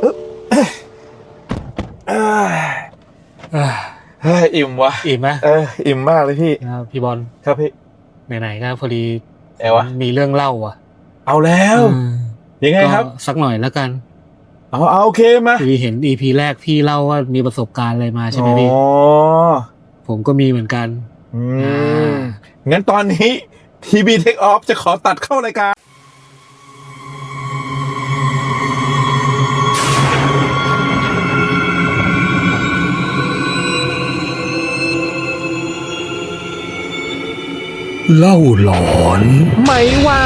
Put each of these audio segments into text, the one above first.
เอ้ยอ่าเฮ้ยอิ่มวะอิ่มไหมเอออิ่มมากเลยพี่ครับพี่บอลครับพี่ไหนๆก็พอดีไงวะมีเรื่องเล่าอะ เอาแล้วอืมยังไงครับก็สักหน่อยแล้วกันเอาเอาโอเคมาพี่เห็น EP แรกพี่เล่าว่ามีประสบการณ์อะไรมาใช่ไหมพี่อ๋อผมก็มีเหมือนกัน อือ่มางั้นตอนนี้ทีบีเทคออฟจะขอตัดเข้ารายการ เล่าหลอนไหมวะ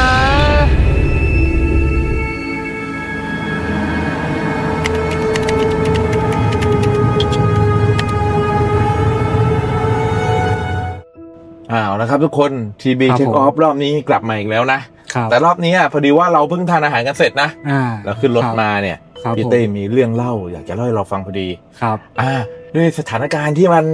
อ้าวนะครับทุกคนทีบีครับเทคผมออฟรอบนี้กลับมาอีกแล้วนะ ครับแต่รอบนี้อะพอดีว่าเราเพิ่งทานอาหารกันเสร็จนะอ่าแล้วขึ้นรถคบมาเนี่ยครับพี่ผมเต้มีเรื่องเล่า อยากจะเล่าให้เราฟังพอดี ครับ อ่าด้วยสถานการณ์ที่มัน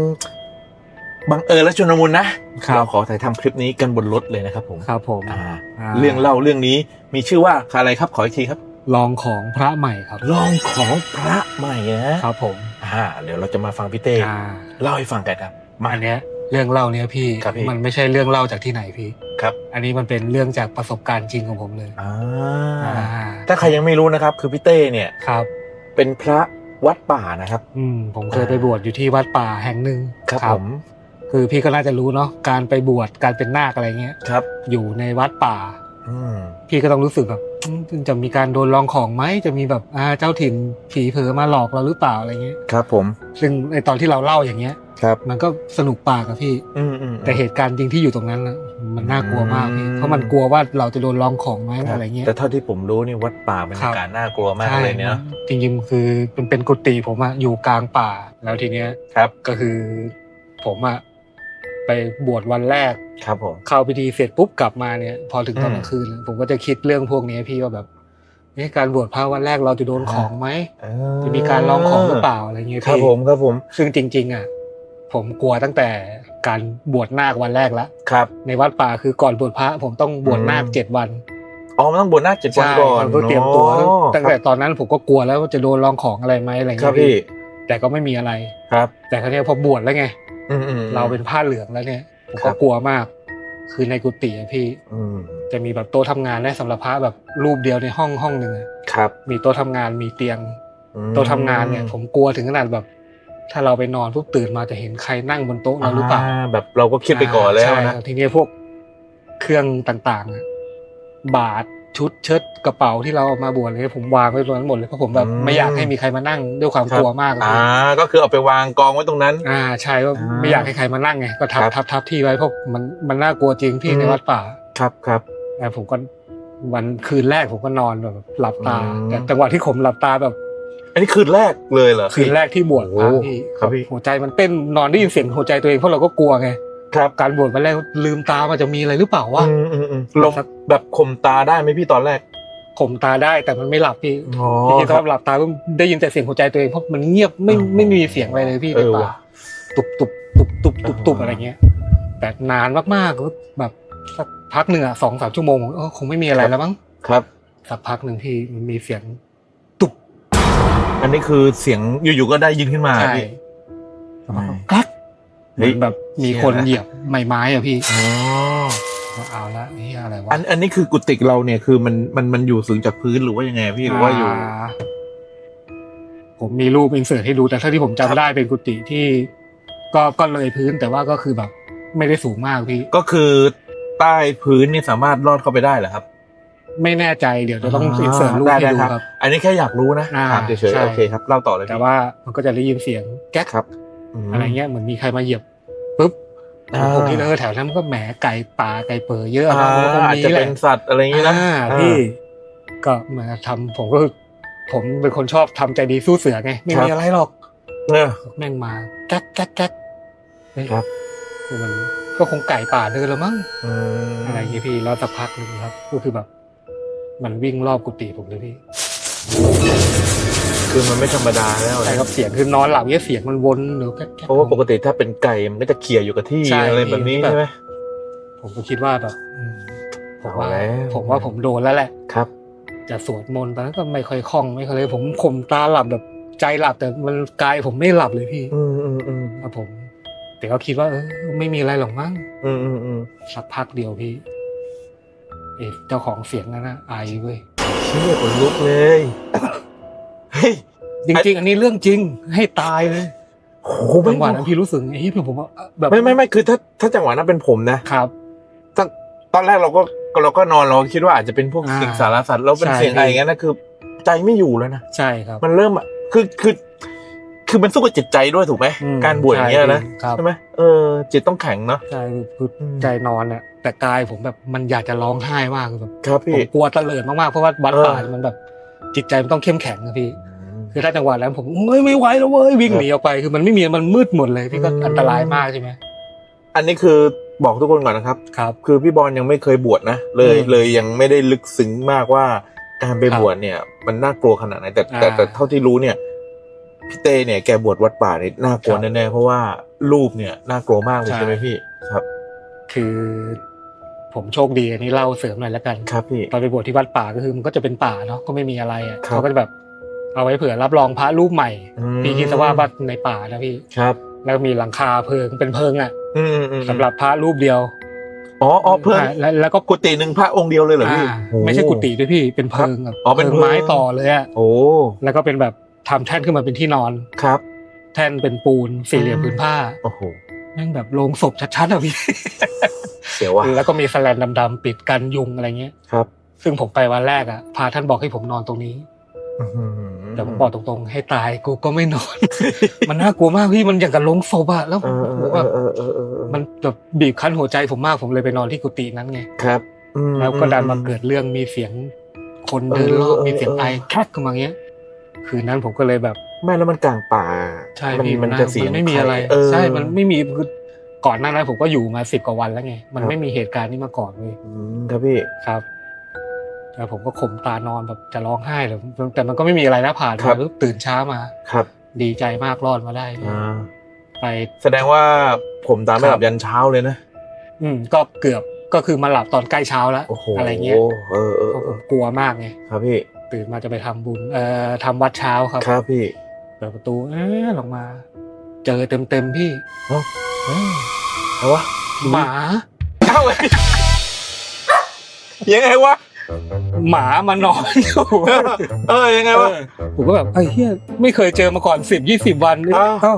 บังเอิญและชุนมุนนะครับ เราขอถ่ายทำคลิปนี้กันบนรถเลยนะครับผมครับผมอ่าอ่าเรื่องเล่าเรื่องนี้มีชื่อว่าอะไรครับขออีกทีครับ ลองของพระใหม่ครับ ลองของพระใหม่นะครับผมอ่าเดี๋ยวเราจะมาฟังพี่เต้อ่าเล่าให้ฟังกันครับ มา อันเนี้ยเรื่องเล่าเนี้ยพี่ครับพี่ มันไม่ใช่เรื่องเล่าจากที่ไหนพี่ ครับอันนี้มันเป็นเรื่องจากประสบการณ์จริงของผมเลยอ่าอ่าถ้าใครยังไม่รู้นะครับ คือพี่เต้เนี่ยครับ เป็นพระวัดป่านะครับ อืมผมเคยไปบวชอยู่ที่วัดป่าแห่งหนึ่งผม คือพี่ก็น่าจะรู้เนาะการไปบวชการเป็นนาคอะไรเงี้ยครับ อยู่ในวัดป่าอืมพี่ก็ต้องรู้สึกแบบอืมจะมีการโดนลองของไหมจะมีแบบอ่าเจ้าถิ่นผีเผลอมาหลอกเราหรือเปล่าอะไรเงี้ยครับ ผม ซึ่งในตอนที่เราเล่าอย่างเงี้ยครับ มันก็สนุกปากอะพี่อืมอืมแต่เหตุการณ์จริงที่อยู่ตรงนั้นนะมันน่ากลัวมากพี่อืมเพราะมันกลัวว่าเราจะโดนลองของไหมครับอะไรเงี้ยแต่เท่าที่ผมรู้นี่วัดป่าบรรยากาศน่ากลัวมากเลยเนี่ยเนอะจริงๆคือเป็นเป็นกุฏิผมอะอยู่กลางป่าแล้วทีเนี้ยครับ ก็คือผมอะ ไปบวชวันแรก ครับผมเข้าพิธีเสร็จปุ๊บกลับมาเนี่ย พอถึงตอนอืมกลางคืน ผมก็จะคิดเรื่องพวกนี้พี่ว่าแบบเอ๊ะการบวชพระวันแรกเราจะโดนของไหมจะมีการลองของหรือเปล่าอะไรเงี้ยครับพี่ผมครับผมซึ่งจริง ๆอะผมกลัวตั้งแต่การบวชนาควันแรกละครับ ในวัดป่าคือก่อนบวชพระผมต้องบวชนาคอืมเจ็ดวันอ๋อมันต้องบวชหน้าเจ็ดวันใช่ก่อนผมก็เตรียมตัวอ๋อตั้งแต่ตอนนั้นผมก็กลัวแล้วว่าจะโดนลองของอะไรไหมอะไรครัเงี้บยพี่ แต่ก็ไม่มีอะไรครับ แต่ครั้นี้ยพอบวชแล้วไงอืมอืม เราเป็นผ้าเหลืองแล้วเนี่ยผมครัก็บกลัวมาก คือในกุฏิอะพี่อืมจะมีแบบโต๊ะทำงานได้สำหรับพระแบบรูปเดียวในห้องห้องหนึ่งอะครับ มีโต๊ะทำงานมีเตียงอืมโต๊ะทำงานเนี่ยผมกลัวถึงขนาดแบบ ถ้าเราไปนอนปุ๊บตื่นมาจะเห็นใครนั่งบนโต๊ะเราหรือเปล่าแบบเราก็คิดไปก่อนแล้วใช่นะทีนี้พวกเครื่องต่างๆอะบาท ชุดเชิ้ตกระเป๋าที่เราเอามาบวชเลยผมวางไว้ตรงนั้นหมดเลยเพราะผมแบบไม่อยากให้มีใครมานั่งด้วยความกลัวมากเลยอ่าก็คือเอาไปวางกองไว้ตรงนั้น อ่าใช่ว่าอ่าไม่อยากให้ใครมานั่งไงก็ทับครับทับทับที่ไว้เพราะมันมันน่ากลัวจริงพี่อืมในวัดป่าครับครับแต่ผมก็วันคืนแรกผมก็นอนแบบหลับตาอืมแต่จังหวะที่ผมหลับตาแบบ อันนี้คืนแรกเลยเหรอคืนแรกที่บวชพระโอ้พี่ครับพี่หัวใจมันเต้นนอนได้ยินเสียงหัวใจตัวเองเพราะเราก็กลัวไง ครับการบวชวันแรกลืมตามันจะมีอะไรหรือเปล่าวะอืมอืมอืมลมแบบข่มตาได้ไหมพี่ตอนแรกข่มตาได้แต่มันไม่หลับพี่อ๋อพี่คตรัอบนหลับตาก็ได้ยินแต่เสียงหัวใจตัวเองเพราะมันเงียบไม่อ๋อไม่มีเสียงอะไรเลยพี่เอในอป่าว่ะตุบตุบตุบตุบตุบตุบอ่าอะไรเงี้ย แต่นานมากๆก็แบบสักพักหนึ่งอะสองสามชั่วโมงเออคงไม่มีอะไรแล้วมั้งครับสักพักหนึ่งพี่มันมีเสียงตุบอันนี้คือเสียงอยู่ๆก็ได้ยินขึ้นมาใช่พี่กัก เหเฮ้มืยอนแบบมีเชี่ยคนนะเหยียบไม้ไม้อะพี่อ๋อเอาละนี่อะไรวะอันอันนี้คือกุฏิเราเนี่ยคือมันมันมันอยู่สูงจากพื้นหรือว่ายังไงพี่หรือว่าอยู่าผมมีรูปอินเสิร์ตให้ดูแต่เท่าที่ผมจำได้เป็นกุฏิที่ ก็ก็เลยพื้นแต่ว่าก็คือแบบ ไม่ได้สูงมากพี่ ก็คือใต้พื้นนี่สามารถลอดเข้าไปได้เหรอครับ ไม่แน่ใจเดี๋ยวจะต้องอินเสิร์ตรูปได้ให้ได้ดูครับครับ อันนี้แค่อยากรู้นะอ่าถามเฉยใช่ๆโอเคครับเล่าต่อเลยแต่พี่ว่ามันก็จะได้ยินเสียงแก๊กครับม อะไรเงี้ยเหมือนมีใครมาเหยียบปุ๊บอ่าผมคิดเออแถวนั้นมันก็แหมไก่ป่าไก่เปิดเยอะอ่านะคงอาจมีจะแหเป็ละนสัตว์อะไรอย่างนี้นะอ่าอ่าพี่ก็มาทำผมก็ผมเป็นคนชอบทำใจดีสู้เสือไงไม่ครับมีอะไรหรอกเออแม่งมาแก๊กแก๊กแก๊กเฮ้ยครับมันก็คงไก่ป่าเดินแล้วมั้งอืมอะไรอย่างงี้พี่แล้วสักพักหนึ่งครับ ก็คือแบบ มันวิ่งรอบกุฏิผมเลยพี่ คือมันไม่ธรรมดาแล้วใช่นะครับเสียงคือนอนหลับเนี่ยเสียงมันวนหรือแก๊กแก๊กเพราะว่าปกติถ้าเป็นไก่มันก็จะเขี่ยอยู่กับที่ใช่อะไรแบบนี้แบบใช่ไหมผมก็คิดว่าแบบอืมผมว่าเอาแล้วผมว่าผมโดนแล้วแหละครับ จะสวดมนต์ตอนนั้นก็ไม่ค่อยคล่องไม่ค่อยเลยผมข่มตาหลับแบบใจหลับแต่มันกายผมไม่หลับเลยพี่ อืมอืมอืมครับผม แต่ก็คิดว่าเออไม่มีอะไรหรอกมั้งอืมอืมอืมสักพักเดียวพี่เอ๊ะเจ้าของเสียงนั้นนะไอเว้ยเชี่ยขนลุกเลยเฮ้ยจริง ๆ อันนี้เรื่องจริงให้ตายเลยโอ้โหจังหวะนั้นพี่รู้สึกไอ้พี่ผมว่าแบบไม่ไม่ไม่คือถ้าถ้าจังหวะนั้นเป็นผมนะครับตอนตอนแรกเราก็เราก็นอนเราก็คิดว่าอาจจะเป็นพวกอ่าสิ่งสารสัตว์แล้วเป็นใช่เสียงอะไรอย่างเงี้ยนะคือ ใจไม่อยู่แล้วนะใช่ครับ มันเริ่มอะคือคือคือมันสู้กับจิตใจด้วยถูกไหมอืมการบวชอย่างเงี้ยนะใช่ครับใช่ไหมเออจิตต้องแข็งเนาะใช่คืออืมใจนอนเนี่ยแต่กายผมแบบมันอยากจะร้องไห้มากแบบครับผพี่มกลัวตะเลิดมากๆเพราะว่าวัดเออป่ามันแบบจิตใจมันต้องเข้มแข็งนะพี่ คือถ้าจังหวะนั้นผมเฮ้ยไม่ไหวแล้วเว้ยวิ่งหนีออกไปคือมันไม่มีมันมืดหมดเลยพี่ก็อืมอันตรายมากใช่ไหมอันนี้คือบอกทุกคนก่อนนะครับ ครับ คือพี่บอลยังไม่เคยบวชนะเลยอืมเลยยังไม่ได้ลึกซึ้งมากว่าการไปครับบวชเนี่ย มันน่ากลัวขนาดไหนแต่แต่อ่าแต่เท่าที่รู้เนี่ยพี่เต้เนี่ยแกบวชวัดป่าเนี่ยน่ากลัวครับแน่ๆเพราะว่ารูปเนี่ยน่ากลัวมากเลยใช่ใช่ไหมพี่ครับ คือผมโชคดีอันนี้เล่าเสริมหน่อยแล้วกันครับพี่ตอนไปบวชที่วัดป่าก็คือมันก็จะเป็นป่าเนาะก็ไม่มีอะไรอะครับเขาก็จะแบบ เอาไว้เผื่อรับรองพระรูปใหม่อืมพี่คิดซะว่าวัดในป่านะพี่ครับ แล้วมีหลังคาเพิงเป็นเพิงอะอืมอืมอืมสำหรับพระรูปเดียวอ๋ออ๋อเพิ่มอ่าแล้วแล้วก็กุฏิหนึ่งพระองค์เดียวเลยเหรอพี่อ่าโอ้ไม่ใช่กุฏิด้วยพี่เป็นเพิงแบบอ๋อเป็นเพิงไม้ต่อเลยอะโอ้แล้วก็เป็นแบบทำแท่นขึ้นมาเป็นที่นอนครับ แท่นเป็นปูนสี่เหลี่ยมอืมผืนผ้าโอ้โหแม่งแบบโลงศพชัดๆอะพี่เสียวว่ะแล้วก็มีแสแลนดำๆปิดกันยุงอะไรเงี้ยครับ ซึ่งผมไปวันแรกอะพาท่านบอกให้ผมนอนตรงนี้อื้อหือ แต่ผมบอกตรงๆ ให้ตายกูก็ไม่นอน มันน่ากลัวมากพี่มันอย่างกับลงศพอะแล้วเออเอผมอแบบเออเออเออเออมันแบบบีบคั้นหัวใจผมมากผมเลยไปนอนที่กุฏินั้นไงครับอืมแล้วก็ดันมาเกิดเรื่องมีเสียงคนเดินรอบเออเออมีเสียงเออไอแคกขึ้นมาเงี้ย คืนนั้นผมก็เลยแบบไม่แล้วมันกลางป่าใช่มันพี่มันน่าจะเสียงมันไม่มีอะไรเออใช่มันไม่มีคือก่อนหน้านั้นผมก็อยู่มาสิบกว่าวันแล้วไงมันครับไม่มีเหตุการณ์นี้มาก่อนเลยอืมครับพี่ครับ แล้วผมก็ข่มตานอนแบบจะร้องไห้เลยแต่มันก็ไม่มีอะไรนะผ่านมาปุ๊บตื่นเช้ามา ครับดีใจมากรอดมาได้ อ่าไป แสดงว่าผมตามไม่หลัครับบยันเช้าเลยนะอืมก็เกือบก็คือมาหลับตอนใกล้เช้าแล้วโอ้โหอะไรเงี้ยเออเออเพราะเอผอมกลัวมากไงครับพี่ตื่นมาจะไปทำบุญเอ่อทำวัดเช้าครับครับพี่ เปิดประตูเอ๊ะลงมา เจอเต็มเต็มๆพี่เอ้า เอ้ยเอาวะหมา เอ้าเว้ยยังไงวะ หมามานอนอยู่ เออยังไงวะเออผมก็แบบไอ้เฮียไม่เคยเจอมาก่อนสิบยี่สิบวันอ้าว เอ้า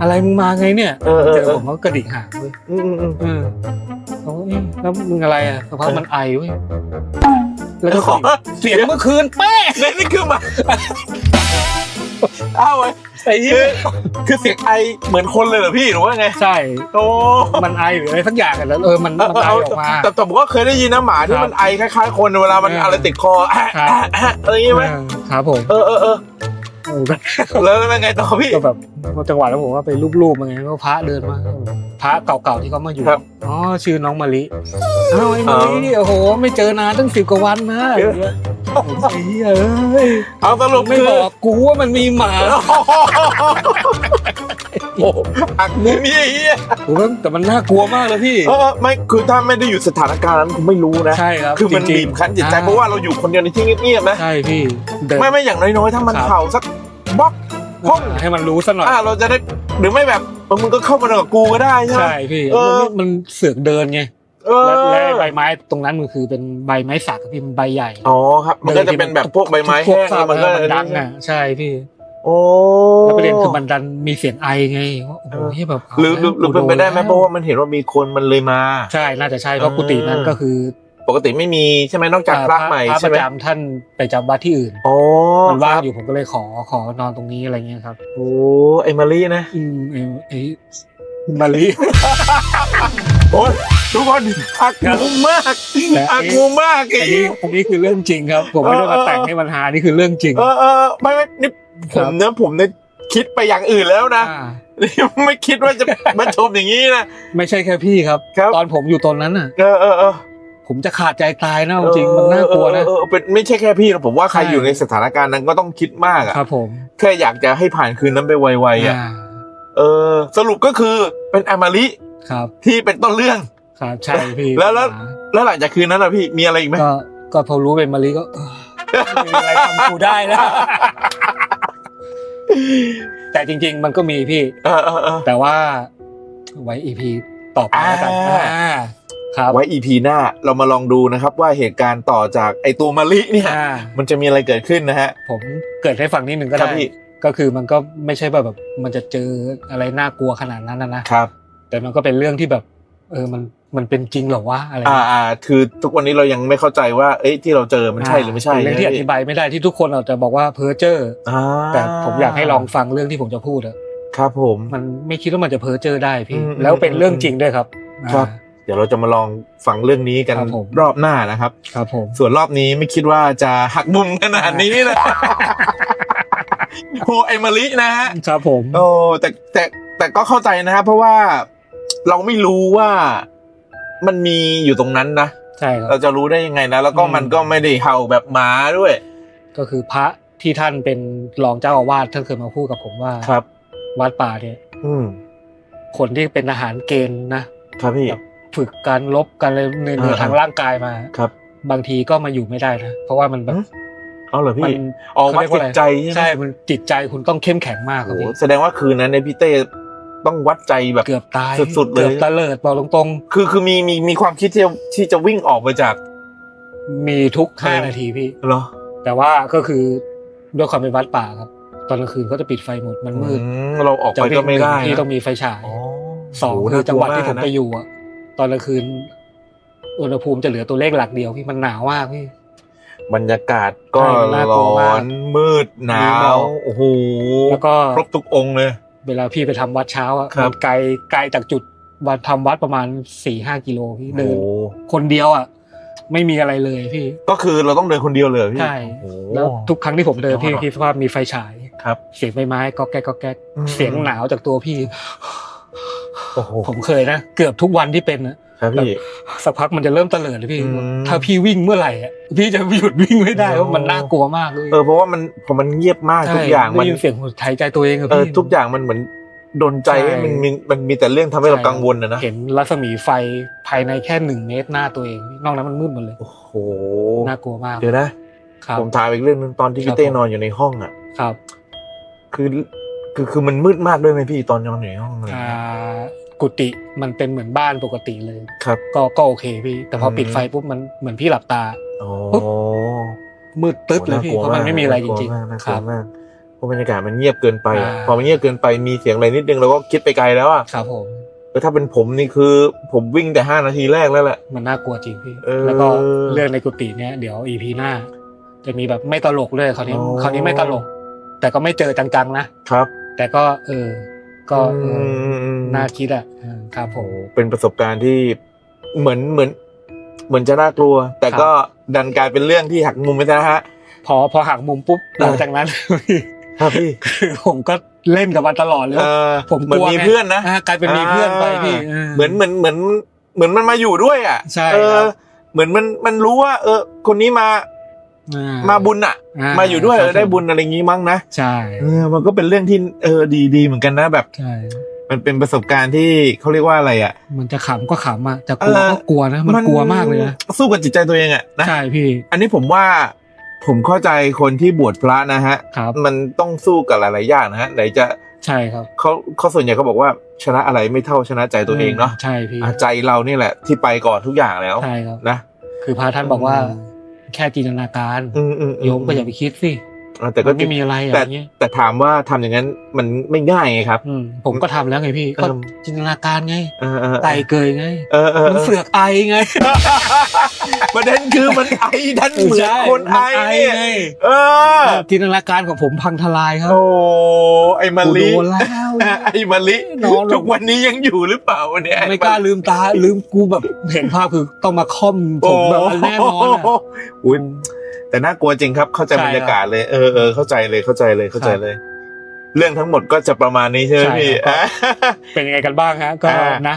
อะไรมึงมาไงเนี่ยเออเออเจอเออผมก็กระดิกหางเลยอืมอืมอืมเออเขาเอ๊ะแล้วมึงอะไรอะสักพักมันไอเว้ยแล้วก็ขอเสียงเมื่อคืนแป๊ะ นี่นี่คือหมาเอ้าเว้ยไอ้เหี้คืยอคือเสียงไอเหมือนคนเลยเหรอพี่หรือว่าไงใช่ โอ้มันไอหรืออะไรสักอย่างกันแล้วเออมันเออมันไอเอาออกมา แต่แต่ผมก็เคยได้ยินนะหมาที่ครับมันไอคล้ายๆคนเวลามันเออออะไรติดคอแอะครับแอะแอะอะไรอย่างงี้ไหมเออครับผมเออเออเออเออก็แล้วแล้วไงต่อพี่ก็แบบจังหวะแล้วผมก็ไปรูปๆมาไงก็พระเดินมาพระเก่าๆที่เขามาอยู่ครับอ๋อชื่อน้องมะลิอ้าวไอ้มะลิโอ้โห ไม่เจอนานตั้งสิบกว่าวันนะ อย่างเงี้ยผมไอ้เหี้ยเอ้ยเอาสรุปไม่คือบอกกูว่ามันมีหมาโอ้โหอักมุมนี่ไอ้เฮียผมว่าแต่มันน่ากลัวมากเลยพี่ เออไม่คือถ้าไม่ได้อยู่สถานการณ์นั้นผมไม่รู้นะ ใช่ครับคือมันจริงๆบีบคั้นจิตใจอ่เพราะว่าเราอยู่คนเดียวในที่เงียบๆนะ ใช่พี่เดิน ไม่ไม่อย่างน้อยๆ ถ้ามันครับ เข่าสักบล็อกห้องให้มันรู้ซะหน่อย อ่าเราจะได้หรือไม่แบบเออมึงก็เข้ามากับกูก็ได้ใช่ไหม ใช่พี่เออ มันมันเสือกเดินไงเออ และและใบไม้ตรงนั้นมันคือเป็นใบไม้สักอะพี่มันใบใหญ่อ๋อครับ มันก็จะเป็นแบบพวกใบไม้พวแห้กงสัแล้วบมันก็มันดังอะใช่พี่โอ้แล้วประเด็นคือมันดันมีเสียงไอไงว่าโอ้โหเออเฮ้ยแบบหรือหรือหรือเป็นไปได้ไหมเพราะว่ามันเห็นว่ามีคนมันเลยมา ใช่น่าจะใช่เพราะเออกุฏินั้นก็คือ ปกติไม่มีใช่ไหมนอกจากพระใหม่พระปใช่ไหมระจำท่านไปจำวัดที่อื่นอ๋อมันคว่างรับอยู่ผมก็เลยขอขอนอนตรงนี้อะไรเงี้ยครับ โอ้ไอ้มารีนะอืมไอ้ไอ้มาลี โอ้ยทุกคนอักงูมากแต่อัอักนงูมากไอ้นี้อันนี้คือเรื่องจริงครับ ผมไม่ได้มาแต่งให้มันหานี่คือเรื่องจริง เออเออไม่ไม่นี่ผครัมบเนื้อผมเนี่ยคิดไปอย่างอื่นแล้วนะอ่าไม่คิดว่าจะมาชมอย่างนี้นะไม่ใช่แค่พี่ครับครับ ตอนผมอยู่ตอนนั้นน่ะ เออเออเออผมจะขาดใจตายนะเอาจริงมันน่ากลัวนะเออเออเป็นไม่ใช่แค่พี่นะผมว่าใครใช่อยู่ในสถานการณ์นั้นก็ต้องคิดมากอะครับ ผม แค่อยากจะให้ผ่านคืนนั้นไปไวๆอะอ่าเออ สรุปก็คือเป็นอามาริ ครับที่เป็นต้นเรื่อง ครับใช่พี่แล้วแล้วหาแล้วหลังจากคืนนั้นอะพี่มีอะไรอีกไหมก็ก็พอรู้เป็นมารีก็เออไม่มีอะไรทำกูได้แล้ว แต่จริง ๆ มันก็มีพี่ เออเออเออ แต่ว่าไว้อีพีต่อไปแล้วกันอ่า อ่าครับไว้ EP หน้าเรามาลองดูนะครับ ว่าเหตุการณ์ต่อจากไอตัวมะลิเนี่ย อ่ามันจะมีอะไรเกิดขึ้นนะฮะ ผมเกิดให้ฟังนิดหนึ่งก็ครัได้บพี่ ก็คือมันก็ไม่ใช่แบบแบบมันจะเจออะไรน่ากลัวขนาดนั้นนะนะครับ แต่มันก็เป็นเรื่องที่แบบ เออมันมันเป็นจริงเหรอวะอะไรอ่าอ่าคือทุกวันนี้เรายังไม่เข้าใจว่า เอ้ยที่เราเจอมันใช่หรือไม่ใช่เป็นเรื่องที่อธิบายไม่ได้ที่ทุกคนอาจจะบอกว่าเพ้อเจ้ออ่าอแต่ผมอยากให้ลองฟังเรื่องที่ผมจะพูดอะครับผมมันไม่คิดว่ามันจะเพ้อเจ้อได้พี่อืมแล้วเป็นเรื่องจริงด้วยครับครับอ่าเดี๋ยวเราจะมาลองฟังเรื่องนี้กันครับผมรอบหน้านะครับ ครับผมส่วนรอบนี้ไม่คิดว่าจะหักมุมขนาดนี้นะโอ้ไอมาลินะฮะครับผมโอ้แต่แต่แต่ก็เข้าใจนะครับเพราะว่า เราไม่รู้ว่ามันมีอยู่ตรงนั้นนะใช่ครับเราจะรู้ได้ยังไงนะ แล้วก็อืมมันก็ไม่ได้เห่าแบบหมาด้วย ก็คือพระที่ท่านเป็นรองเจ้าอาวาสท่านเคยมาพูดกับผมว่าครับ วัดป่าเนี่ย อืมคนที่เป็นทหารเกณฑ์นะครับพี่แบบฝึกการลบการอะไรเหนื่อยอ่าทางร่างกายมาครับ บางทีก็มาอยู่ไม่ได้นะเพราะว่ามันแบบอืมเอาเหรอมัพี่นอ๋อวัดเขาเรียกว่าจิอะไรตใจใช่ไหมใช่มันจิตใจคุณต้องเข้มแข็งมากครับโอ้โหพี่แสดงว่าคืนนั้นในยพี่เต้ ต้องวัดใจแบบเกือบตายสุดๆเลยเกือบตะเลิดบอกตรงคือคือมีมีมีความคิดที่จะที่จะวิ่งออกไปจากๆมีทุกห้าเออนาทีพี่เหรอแต่ว่าก็คือด้วยความเป็นวัดป่าครับ ตอนกลางคืนเขาจะปิดไฟหมดมันมืดอืเราออกไปก็ไม่ได้ที่นะต้องมีไฟฉายอ๋อสองโโคือจังหวัดที่ผมน่ากลัวากนะไปอยู่อะตอนกลางคืนอุณหภูมิจะเหลือตัวเลขหลักเดียวพี่มันหนาวมากพี่บรรยากาศก็ใช่มันน่ากลัร้วอมากนมืดหนามีหมวอกโอ้โหแล้วก็ครบทุกองค์เลย เวลาพี่ไปทำวัดเช้าอะครับมันไกลไกลจากจุดวัดทำวัดประมาณสี่ห้ากิโลพี่โอ้เดินโหคนเดียวอะไม่มีอะไรเลยพี่ ก็คือเราต้องเดินคนเดียวเลยเหรอพี่ใช่โอ้โหแล้วทุกครั้งที่ผมเดินพี่ยอดว่ะคิดว่ามีไฟฉายครับ เสียงใบไม้ก็แก๊กก็แก๊กอืมเสียงหนาวจากตัวพี่โอ้โหผมเคยนะเกือบทุกวันที่เป็นนะ ครับพี่สักพักมันจะเริ่มเตลิดเลยพี่อืมถ้าพี่วิ่งเมื่อไหร่อะพี่จะหยุดวิ่งไม่ได้โอ้เพราะมันน่ากลัวมากเลยเออเพราะว่ามันพอมันเงียบมากใช่ทุกอย่างมันได้ยินเสียงหัวใจใจตัวเองอะเออพี่ทุกอย่างมันเหมือนโดนใจใช่ให้มันมีมันมีแต่เรื่องทำให้เรากังวลนะนะเห็นรัศมีไฟภายในแค่หนึ่งเมตรหน้าตัวเอง นอกนั้นมันมืดหมดเลยโอ้โหน่ากลัวมากเดี๋ยวนะครับผมถามอีกเรื่องนึงตอนที่ครัพี่บเต้ผมนอนอยู่ในห้องอะครับ คือคือคือมันมืดมากด้วยไหมพี่ตอนนอนอยู่ในห้องอะไรอ่เงี้ยา กุฏิมันเป็นเหมือนบ้านปกติเลย ครับ ก็ก็โอเคพี่ แต่พออมปิดไฟปุ๊บมันเหมือนพี่หลับตาโอ้ปุ๊บมืดตึ๊บเลยพี่โอ้เพราะมันไม่มีอะไรจริงน่ากๆลัควรับมากเพราะบรรยากาศมันเงียบเกินไปอะอ่าพอมันเงียบเกินไปมีเสียงอะไรนิดนึงเราก็คิดไปไกลแล้วอะครับผมแล้วถ้าเป็นผมนี่คือผมวิ่งแต่ห้านาทีแรกแล้วแหละมันน่ากลัวจริงพี่เออแล้วก็เรื่องในกุฏิเนี้ยเดี๋ยวอีพีหน้า จะมีแบบไม่ตลกเลยคราวนี้อ๋อคราวนี้ไม่ตลก แต่ก็ไม่เจอจังๆนะครับ แต่ก็เออ ก็เอออมน่าคิดอะเออครับผโอ้มโหเป็นประสบการณ์ที่เหมือนเหมือนเหมือนจะน่ากลัว แต่ครับก็ดันกลายเป็นเรื่องที่หักมุมไปซะนะฮะ พอพอหักมุมปุ๊บหลังจากนั้นครับพี่คือผมก็เล่นกับมันตลอดเลยเออผมเหมือนกลัวมีไงเพื่อนนะอ่ากลายเป็นมีเพื่อนไปพี่อ่าเหมือนเหมือนเหมือนเหมือนมันมาอยู่ด้วยอะใช่เอครัอบเหมือนมันมันรู้ว่า เออ คนนี้มาอ่ มาบุญอะอ่มาอยู่ด้วยคเอรับอได้บุญอะไรอย่างงี้มั้งนะใช่เออมันก็เป็นเรื่องที่เออดีดีเหมือนกันนะแบบใช่มันเป็นประสบการณ์ที่เขาเรียกว่าอะไรอะ มันจะขำก็ขำอะจะกลัวเออก็กลัวนะมันกลัวมากเลยนะสู้กับจิตใจตัวเองอะนะใช่พี่ อันนี้ผมว่าผมเข้าใจคนที่บวชพระนะฮะครับมันต้องสู้กับหลายๆอย่างนะฮะไหนจะใช่ครับเขาเขาส่วนใหญ่เขาบอกว่าชนะอะไรไม่เท่าชนะใจตัวเองเนาะใช่พี่อะใจเรานี่แหละที่ไปก่อนทุกอย่างแล้วใช่ครับนะคือพระท่านบอกว่าอืม แค่จินตนาการอืมอืมโยมก็อย่าไปคิดสิอะ แต่ก็มันไม่มีอะไรอะแต่ไรเงี้ยแต่ถามว่าทำอย่างนั้นมันไม่ง่ายไงครับอืมผมก็ทำแล้วไงพี่ก็เออจินตนาการไงเออเออไตเกยไงเออเออมันเออเสือกไอไงประเด็นคือมันไอดันเหมือนใช่คนไอมัเนี่ยไงเออจินตนาการของผมพังทลายครับ โอ้ไอมากูลิโดนแล้วไอมาลินอนลงทุกวันนี้ยังอยู่หรือเปล่าเนี่ยไม่กล้าลืมตาลืมกูแบบเห็นภาพคือต้องมาค่อมผมแบบแน่นอนอะโอุ้ย แต่น่ากลัวจริงครับ เข้าใจใช่บรรยากาศเลยเออเออเข้าใจเลยเข้าใจเลยเข้าใจเลย เรื่องทั้งหมดก็จะประมาณนี้ใช่ไหมใช่พี่ครับอะเป็นยังไงกันบ้างฮะ ก็อ่านะ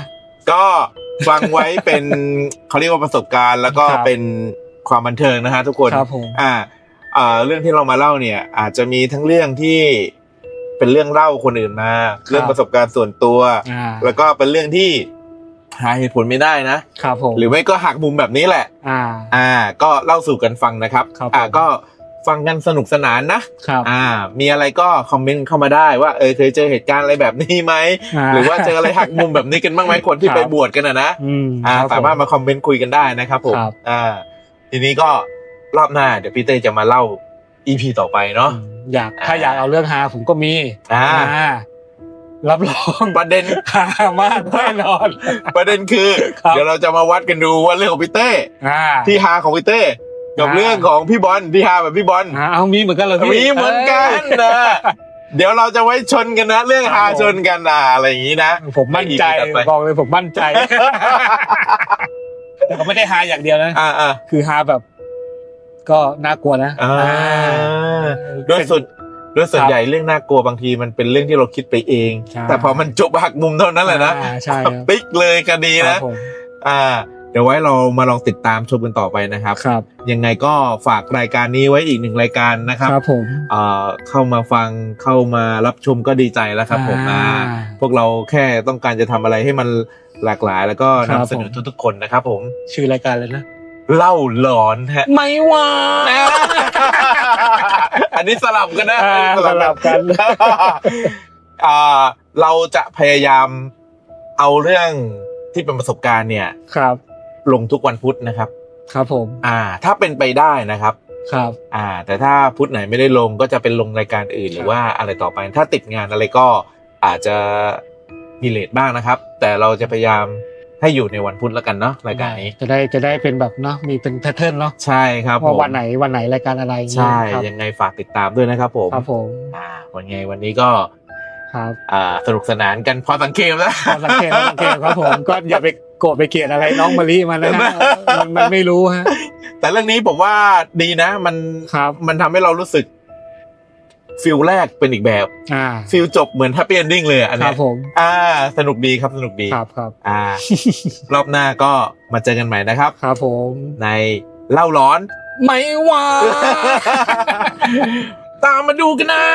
ก็ฟังไว้เป็นเขาเรียกว่าประสบการณ์ แล้วก็ครับเป็นความบันเทิงนะฮะทุกคนครับผมอ่าอ่าเรื่องที่เรามาเล่าเนี่ย อาจจะมีทั้งเรื่องที่เป็นเรื่องเล่าคนอื่นมาเรื่องประสบการณ์ส่วนตัวอ่าแล้วก็เป็นเรื่องที่ หาเหตุผลไม่ได้นะ ครับผม หรือไม่ก็หักมุมแบบนี้แหละ อ่า อ่า ก็เล่าสู่กันฟังนะครับครับอ่าผมก็ฟังกันสนุกสนานนะ ครับ อ่า มีอะไรก็คอมเมนต์เข้ามาได้ว่า เออ เคยเจอเหตุการณ์อะไรแบบนี้ไหม หรือว่าเจออะไรหักมุมแบบนี้กันบ้างไหมคนที่ครับไปบวชกันนะนะอืมอ่าครับสามารถมาคอมเมนต์คุยกันได้นะครับผมครับอ่า ทีนี้ก็รอบหน้าเดี๋ยวพี่เต้จะมาเล่า EP ต่อไปเนาะอืมอยาก ถ้าอ่าอยากเอาเรื่องฮาผมก็มี อ่าอ่า รับรองประเด็นฮามากแน่นอน ประเด็นคือครับเดี๋ยวเราจะมาวัดกันดูว่าเรื่องของพี่เต้อ่าที่ฮาของพี่เต้กับอ่าเรื่องของพี่บอลที่ฮาแบบพี่บอลอ่าเอามีเหมือนกันเหรอพี่มีเหมือนกันนะเดี๋ยวเราจะไว้ชนกันนะ เรื่องฮาชนกันอะอะไรอย่างนี้นะผมมั่นใจให้ EP ถัดไปบอกเลยผมมั่นใจแต่ก็ไม่ได้ฮาอย่างเดียวนะอ่าอ่าคือฮาแบบ ก็น่ากลัวนะอ่าอ่าโดยส่ว นโดยส่วนใหญ่เรื่องน่ากลัวบางทีมันเป็นเรื่องที่เราคิดไปเองใช่แต่พอมันจบหักมุมเท่านั้นแหละนะอ่าใช่ครับปิ๊กเลยคดีครันะบผมอ่าเดี๋ยวไว้เรามาลองติดตามชมกันต่อไปนะครับครับ ยังไงก็ฝากรายการนี้ไว้อีกหนึ่งรายการนะครับครับผมเอ่อเข้ามาฟังเข้ามารับชมก็ดีใจแล้วครับ ผมอ่าพวกเราแค่ต้องการจะทำอะไรให้มันหลากหลาย แล้วก็ครับนำเสนอทุกๆคนนะครับ ผมชื่อรายการเลยนะเล่าหลอนฮะไม่ว่าอั นนี้สลับกันนะอ่าอันนี้สลับกัน อ่า เราจะพยายามเอาเรื่องที่เป็นประสบการณ์เนี่ย ครับ ลงทุกวันพุธนะครับ ครับผม อ่า ถ้าเป็นไปได้นะครับ ครับ อ่า แต่ถ้าพุธไหนไม่ได้ลงก็จะเป็นลงรายการอื่นครับหรือว่าอะไรต่อไป ถ้าติดงานอะไรก็อาจจะมีเลทบ้างนะครับ แต่เราจะพยายาม ให้อยู่ในวันพุธแล้วกันเนาะรายการนี้จะได้จะได้เป็นแบบเนาะมีเป็นแพทเทิร์นเนาะใช่ครับว่าผมวันไหนวันไหนรายการอะไรอย่างเงี้ยใช่ครับยังไงฝากติดตามด้วยนะครับผมครับผมอ่าวันไงวันนี้ก็ครับอ่าสนุกสนานกันพอสังเกตแล้วขอสังเกตขอสังเกตครับผมก็อย่าไปโกรธไปเกลียดอะไรน้องมะลิมันนะฮะมันมันไม่รู้ฮะแต่เรื่องนี้ผมว่าดีนะ มันครับมันทำให้เรารู้สึก ฟิลแรกเป็นอีกแบบอ่าฟิลจบเหมือนแฮปปี้เอนดิ้งเลยอะอันคเนี้รัยบผม อ่า สนุกดีครับสนุกดีครับครับ อ่ารอบหน้าก็มาเจอกันใหม่นะครับ ครับผม ในเล่าร้อน ไม่ว่า ตามมาดูกันนะ